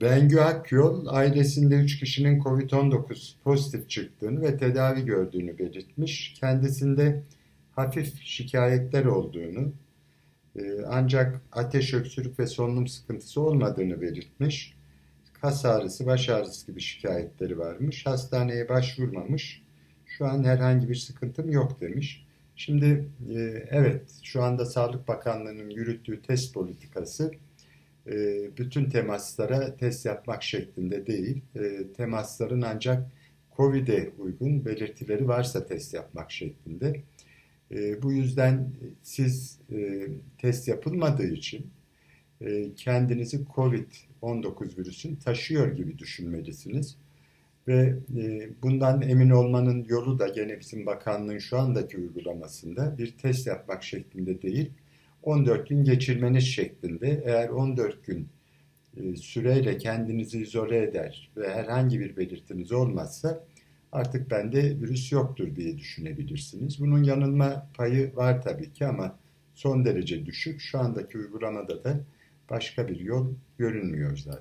Bengü Akyol ailesinde 3 kişinin COVID-19 pozitif çıktığını ve tedavi gördüğünü belirtmiş. Kendisinde hafif şikayetler olduğunu e, ancak ateş, öksürük ve solunum sıkıntısı olmadığını belirtmiş. Kas ağrısı, baş ağrısı gibi şikayetleri varmış. Hastaneye başvurmamış. Şu an herhangi bir sıkıntım yok demiş. Şimdi e, evet şu anda Sağlık Bakanlığı'nın yürüttüğü test politikası bütün temaslara test yapmak şeklinde değil. E, temasların ancak COVID'e uygun belirtileri varsa test yapmak şeklinde. E, bu yüzden siz e, test yapılmadığı için e, kendinizi COVID-19 virüsün taşıyor gibi düşünmelisiniz. Ve e, bundan emin olmanın yolu da gene bizim bakanlığın şu andaki uygulamasında bir test yapmak şeklinde değil, 14 gün geçirmeniz şeklinde. Eğer 14 gün e, süreyle kendinizi izole eder ve herhangi bir belirtiniz olmazsa artık bende virüs yoktur diye düşünebilirsiniz. Bunun yanılma payı var tabii ki ama son derece düşük. Şu andaki uygulamada da başka bir yol görünmüyor zaten.